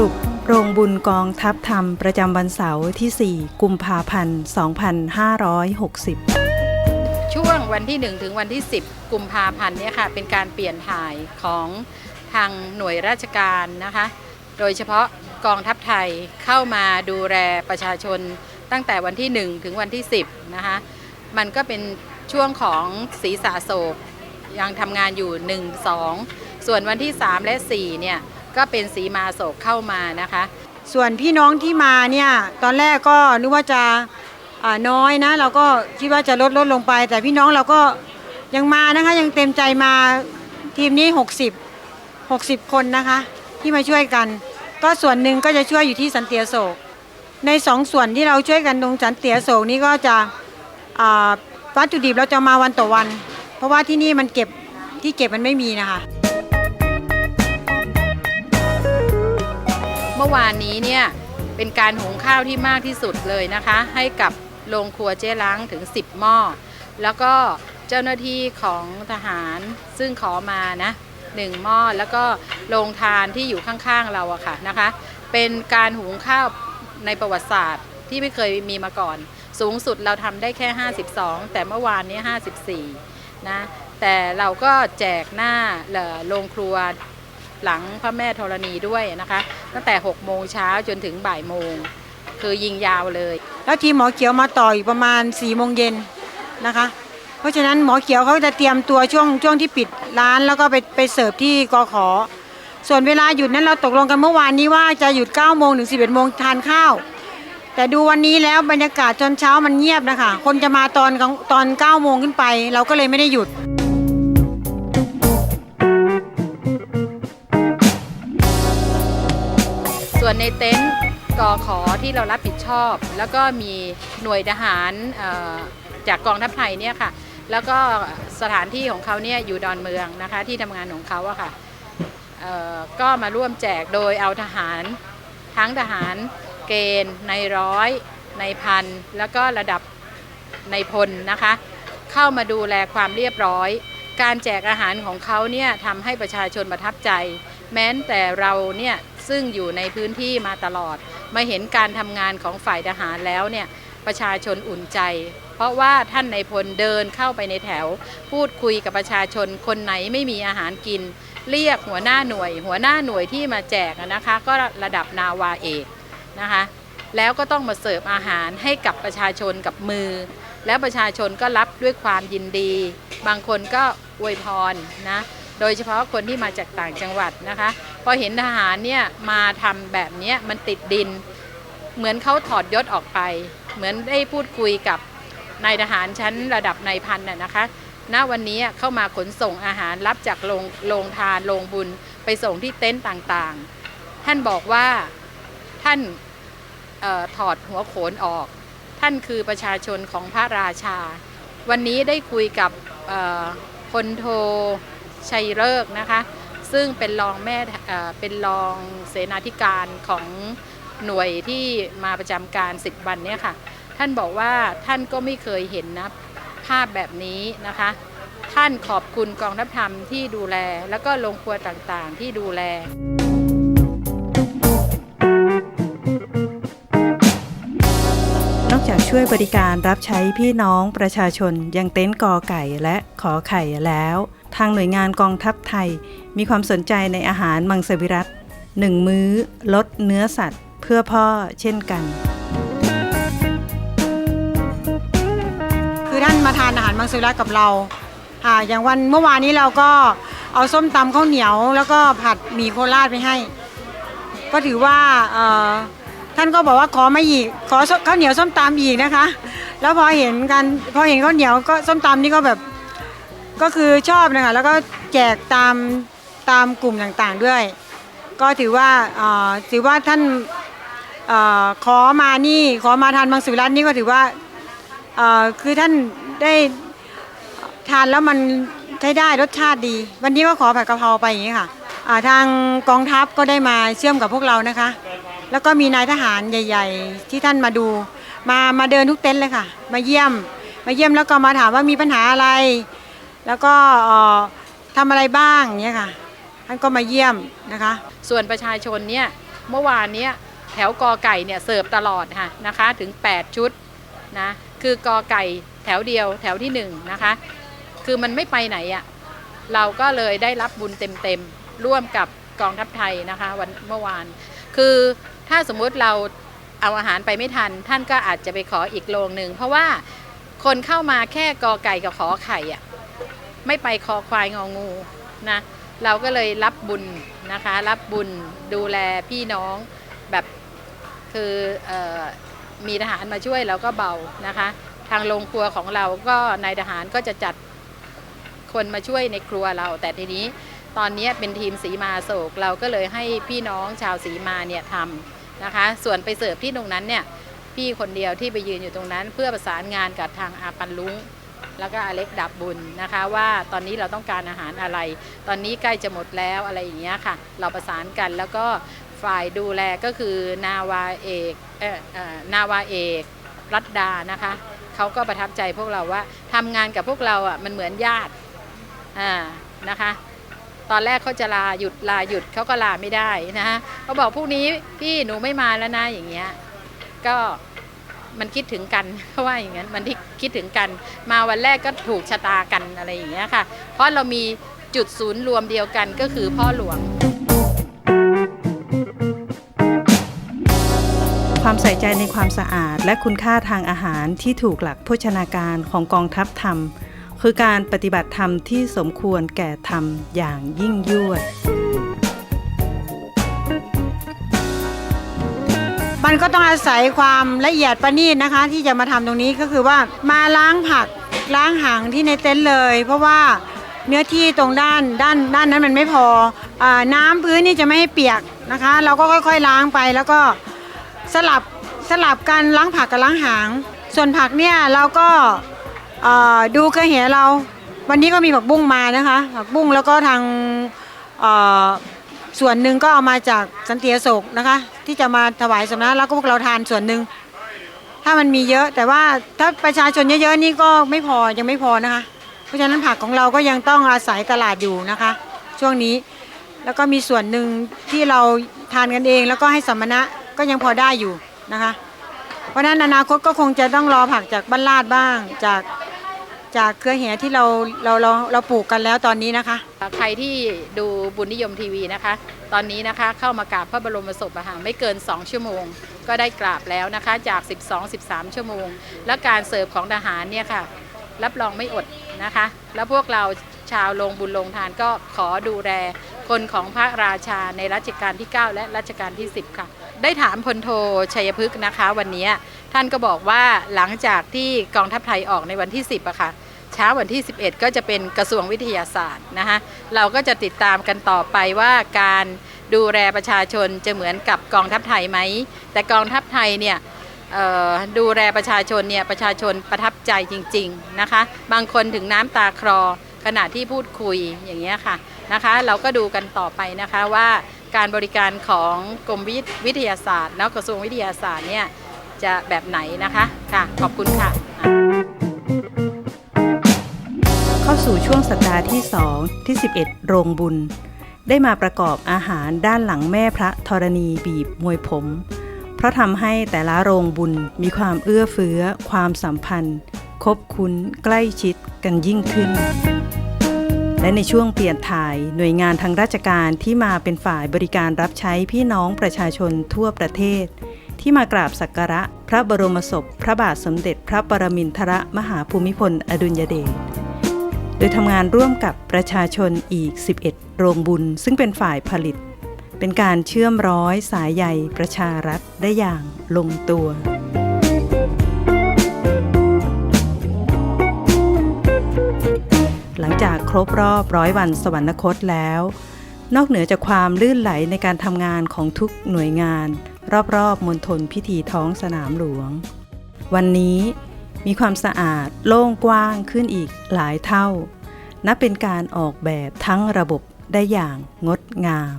รุปโรงบุญกองทัพธรรมประจำวันเสาร์ที่ 4 กุมภาพันธ์ 2560 ช่วงวันที่ 1 ถึงวันที่ 10 กุมภาพันธ์เนี่ยค่ะ เป็นการเปลี่ยนถ่ายของทางหน่วยราชการนะคะ โดยเฉพาะกองทัพไทยเข้ามาดูแลประชาชนตั้งแต่วันที่ 1 ถึงวันที่ 10 นะคะ มันก็เป็นช่วงของศีรษะโศกยังทำงานอยู่ 1 2 ส่วนวันที่ 3 และ 4 เนี่ย ก็เป็นสีมาโศกเข้ามานะคะ ส่วนพี่น้องที่มาเนี่ยตอนแรกก็นึกว่าจะาน้อยนะ เราก็คิดว่าจะลดลดลงไป แต่พี่น้องเราก็ยังมานะคะยังเต็มใจมาทีมนี้ 60 60 คนนะคะ ที่มาช่วยกัน ก็ส่วนหนึ่งก็จะช่วยอยู่ที่สันเตียโศก ในสองส่วนที่เราช่วยกันตรงสันเตียโศกนี้ก็จะอ่าวัตถุดิบเราจะมาวันต่อวัน เพราะว่าที่นี่มันเก็บที่เก็บมันไม่มีนะคะ มื่อวานนี้เนี่ยเป็นการหุงข้าวที่มากที่สุดเลยนะคะ ให้กับโรงครัวเจ๊ล้างถึง 10 หม้อ แล้วก็เจ้าหน้าที่ของทหารซึ่งขอมานะหนึ่งหม้อแล้วก็โรงทานที่อยู่ข้างๆเราอะค่ะนะคะ เป็นการหุงข้าวในประวัติศาสตร์ที่ไม่เคยมีมาก่อน สูงสุดเราทำได้แค่ 52 แต่เมื่อวานนี้ 54 นะแต่เราก็แจกหน้าเอ่อโรงครัว หลังพระแม่ธรณีด้วยนะคะ ตั้งแต่6โมงเช้าจนถึงบ่ายโมง คือยิงยาวเลย แล้วทีมหมอเขียวมาต่ออีกประมาณ4ี่โมงเย็นนะคะ เพราะฉะนั้นหมอเขียวเขาจะเตรียมตัวช่วงช่วงที่ปิดร้านแล้วก็ไปไปเสิร์ฟที่กอขอ ส่วนเวลาหยุดนั้นเราตกลงกันเมื่อวานนี้ว่าจะหยุด9โมงถึง11โมงทานข้าว แต่ดูวันนี้แล้วบรรยากาศตอนเช้ามันเงียบนะคะ คนจะมาตอนตอน9โมงขึ้นไป เราก็เลยไม่ได้หยุด ส่วนในเต็นท์กอขอที่เรารับผิดชอบ แล้วก็มีหน่วยทหารจากกองทัพไทยเนี่ยค่ะ แล้วก็สถานที่ของเขาเนี่ยอยู่ดอนเมืองนะคะที่ทำงานของเขาอะค่ะก็มาร่วมแจกโดยเอาทหารทั้งทหารเกณฑ์ในร้อยในพันแล้วก็ระดับในพลนะคะ เข้ามาดูแลความเรียบร้อย การแจกอาหารของเขาเนี่ยทำให้ประชาชนประทับใจ แม้แต่เราเนี่ย ซึ่งอยู่ในพื้นที่มาตลอด มาเห็นการทำงานของฝ่ายทหารแล้วเนี่ยประชาชนอุ่นใจ เพราะว่าท่านในพลเดินเข้าไปในแถว พูดคุยกับประชาชนคนไหนไม่มีอาหารกิน เรียกหัวหน้าหน่วย หัวหน้าหน่วยที่มาแจกนะคะ ก็ระดับนาวาเอกนะคะแล้วก็ต้องมาเสิร์ฟอาหารให้กับประชาชนกับมือ แล้วประชาชนก็รับด้วยความยินดี บางคนก็อวยพรนะ โดยเฉพาะคนที่มาจากต่างจังหวัดนะคะพอเห็นทหารเนี่ยมาทำแบบนี้มันติดดิน เหมือนเขาถอดยศออกไป เหมือนได้พูดคุยกับนายทหารชั้นระดับนายพันน่ะนะคะณวันนี้เข้ามาขนส่งอาหารรับจากโรงโรงทานโรงบุญไปส่งที่เต็นท์ต่างๆ ท่านบอกว่าท่านออถอดหัวโขนออก ท่านคือประชาชนของพระราชา วันนี้ได้คุยกับเอ่อพลโท ชัยเลิกนะคะ ซึ่งเป็นรองแม่เอ่อเป็นรองเสนาธิการของหน่วยที่มาประจำการสิบวันเนี่ยค่ะ ท่านบอกว่าท่านก็ไม่เคยเห็นนะภาพแบบนี้นะคะ ท่านขอบคุณกองทัพธรรมที่ดูแล แล้วก็โรงครัวต่างๆที่ดูแลนอกจากช่วยบริการรับใช้พี่น้องประชาชนยังเต็นท์กอไก่และขอไข่แล้ว ทางหน่วยงานกองทัพไทย มีความสนใจในอาหารมังสวิรัตหนึ่งมื้อ ลดเนื้อสัตว์ เพื่อพ่อเช่นกัน คือท่านมาทานอาหารมังสวิรัตกับเราค่ะอย่างวันเมื่อวานนี้เราก็เอาส้มตำข้าวเหนียว แล้วก็ผัดหมี่โคราชไปให้ ก็ถือว่าท่านก็บอกว่าขอไมาอีกขอข้าวเหนียวส้มตำอีกนะคะ แล้วพอเห็นกันพอเห็นข้าวเหนียวก็ส้มตำนี่ก็แบบ ก็คือชอบนะคะแล้วก็แจกตามตามกลุ่มต่างๆด้วย ก็ถือว่าถือว่าท่านอขอมานี่ขอมาทานมังสวิรัตนี่ก็ถือว่าคือท่านได้ทานแล้วมันใช้ได้รสชาติดี วันนี้ก็ขอผัดกะเพราไปอย่างนี้ค่ะทางกองทัพก็ได้มาเชื่อมกับพวกเรานะคะ แล้วก็มีนายทหารใหญ่ ๆ ที่ท่านมาดู มามาเดินทุกเต็นท์เลยค่ะ มาเยี่ยม มาเยี่ยมแล้วก็มาถามว่ามีปัญหาอะไร แล้วก็เอ่อทำอะไรบ้างเงี้ยค่ะ ท่านก็มาเยี่ยมนะคะ ส่วนประชาชนเนี่ยเมื่อวานเนี้ยแถวกอไก่เนี่ยเสิร์ฟตลอดค่ะนะคะถึง 8 ชุดนะคือกอไก่แถวเดียวแถวที่หนึ่งนะคะ คือมันไม่ไปไหนอะ่ะเราก็เลยได้รับบุญเต็มๆ ร่วมกับกองทัพไทยนะคะวันเมื่อวาน คือถ้าสมมุติเราเอาอาหารไปไม่ทัน ท่านก็อาจจะไปขออีกโรงหนึ่ง เพราะว่าคนเข้ามาแค่กอไก่กับขอไข่อะ่ะ ไม่ไปคอควายงองูนะเราก็เลยรับบุญนะคะ รับบุญดูแลพี่น้องแบบคือออมีทหารมาช่วยเราก็เบานะคะ ทางโรงครัวของเราก็นายทหารก็จะจัดคนมาช่วยในครัวเรา แต่ทีนี้ตอนนี้เป็นทีมสีมาโศกเราก็เลยให้พี่น้องชาวสีมาเนี่ยทำนะคะ ส่วนไปเสิร์ฟที่ตรงนั้นเนี่ยพี่คนเดียวที่ไปยืนอยู่ตรงนั้น เพื่อประสานงานกับทางอาปันลุง แล้วก็อเล็กดับบุญนะคะ ว่าตอนนี้เราต้องการอาหารอะไร ตอนนี้ใกล้จะหมดแล้วอะไรอย่างเงี้ยค่ะ เราประสานกันแล้วก็ฝ่ายดูแลก็คือนาวาเอกเอ่อนาวาเอกรัตดานะคะเขาก็ประทับใจพวกเราว่าทำงานกับพวกเราอะมันเหมือนญาติอ่านะคะตอนแรกเขาจะลาหยุดลาหยุดเขาก็ลาไม่ได้นะเขาบอกพรุ่งนี้พี่หนูไม่มาแล้วนะอย่างเงี้ยก็ มันคิดถึงกันว่าอย่างนั้นมันที่คิดถึงกัน มาวันแรกก็ถูกชะตากันอะไรอย่างเงี้ยค่ะ เพราะเรามีจุดศูนย์รวมเดียวกันก็คือพ่อหลวง ความใส่ใจในความสะอาดและคุณค่าทางอาหารที่ถูกหลักโภชนาการของกองทัพธรรม คือการปฏิบัติธรรมที่สมควรแก่ธรรมอย่างยิ่งยวด มันก็ต้องอาศัยความละเอียดประณีตนะคะ ที่จะมาทำตรงนี้ก็คือว่ามาล้างผักล้างหางที่ในเต็นท์เลย เพราะว่าเนื้อที่ตรงด้านด้านด้านนั้นมันไม่พออน้ำพื้นนี่จะไม่ให้เปียกนะคะ เราก็ค่อย ๆล้างไปแล้วก็สลับสลับกันล้างผักกับล้างหาง ส่วนผักเนี่ยเราก็ดูกระเหเรา วันนี้ก็มีผักบุ้งมานะคะ ผักบุ้งแล้วก็ทางอ ส่วนหนึ่งก็เอามาจากสันติโศกนะคะ ที่จะมาถวายสมณะแล้วก็พวกเราทานส่วนหนึ่งถ้ามันมีเยอะแต่ว่าถ้าประชาชนเยอะๆนี่ก็ไม่พอยังไม่พอนะคะ เพราะฉะนั้นผักของเราก็ยังต้องอาศัยตลาดอยู่นะคะ ช่วงนี้แล้วก็มีส่วนหนึ่งที่เราทานกันเอง แล้วก็ให้สมณะก็ยังพอได้อยู่นะคะ เพราะฉะนั้นอนาคตก็คงจะต้องรอผักจากบ้านลาดบ้างจาก จากเครือแหที่เราเราเราเราปลูกกันแล้วตอนนี้นะคะ ใครที่ดูบุญนิยมทีวีนะคะ ตอนนี้นะคะเข้ามากราบพระบรมศพอะค่ะไม่เกิน 2 ชั่วโมง ก็ได้กราบแล้วนะคะจาก 12-13 ชั่วโมง และการเสิร์ฟของทหารเนี่ยค่ะ รับรองไม่อดนะคะ แล้วพวกเราชาวลงบุญลงทานก็ขอดูแลคนของพระราชาในรัชกาลที่ 9 และรัชกาลที่ 10 ค่ะ ได้ถามพลโทชัยพฤกษ์นะคะ วันนี้ท่านก็บอกว่าหลังจากที่กองทัพไทยออกในวันที่ 10อะค่ะ เช้าวันที่ 11 ก็จะเป็นกระทรวงวิทยาศาสตร์นะคะเราก็จะติดตามกันต่อไปว่าการดูแลประชาชนจะเหมือนกับกองทัพไทยไหม แต่กองทัพไทยเนี่ยดูแลประชาชนเนี่ยประชาชนประทับใจจริงๆนะคะ บางคนถึงน้ำตาคลอขณะที่พูดคุยอย่างเงี้ยค่ะนะคะ เราก็ดูกันต่อไปนะคะว่าการบริการของกรมวิวิทยาศาสตร์ แล้วกระทรวงวิทยาศาสตร์เนี่ยจะแบบไหนนะคะค่ะขอบคุณค่ะาสู่ช่วงสัปดาห์ที่ 2 ที่ 11 โรงบุญ ได้มาประกอบอาหารด้านหลังแม่พระธรณีบีบมวยผม เพราะทำให้แต่ละโรงบุญมีความเอื้อเฟื้อ ความสัมพันธ์ คบคุ้น ใกล้ชิดกันยิ่งขึ้น และในช่วงเปลี่ยนถ่ายหน่วยงานทางราชการที่มาเป็นฝ่ายบริการรับใช้พี่น้องประชาชนทั่วประเทศ ที่มากราบสักการะ พระบรมศพ พระบาทสมเด็จพระปรมินทรมหาภูมิพล อดุลยเดช โดยทำงานร่วมกับประชาชนอีก 11 โรงบุญ ซึ่งเป็นฝ่ายผลิต เป็นการเชื่อมร้อยสายใยประชารัฐได้อย่างลงตัวหลังจากครบรอบร้อยวันสวรรคตแล้ว นอกเหนือจากความลื่นไหลในการทำงานของทุกหน่วยงาน รอบๆมณฑลพิธีท้องสนามหลวง วันนี้ มีความสะอาดโล่งกว้างขึ้นอีกหลายเท่า นับเป็นการออกแบบทั้งระบบได้อย่างงดงาม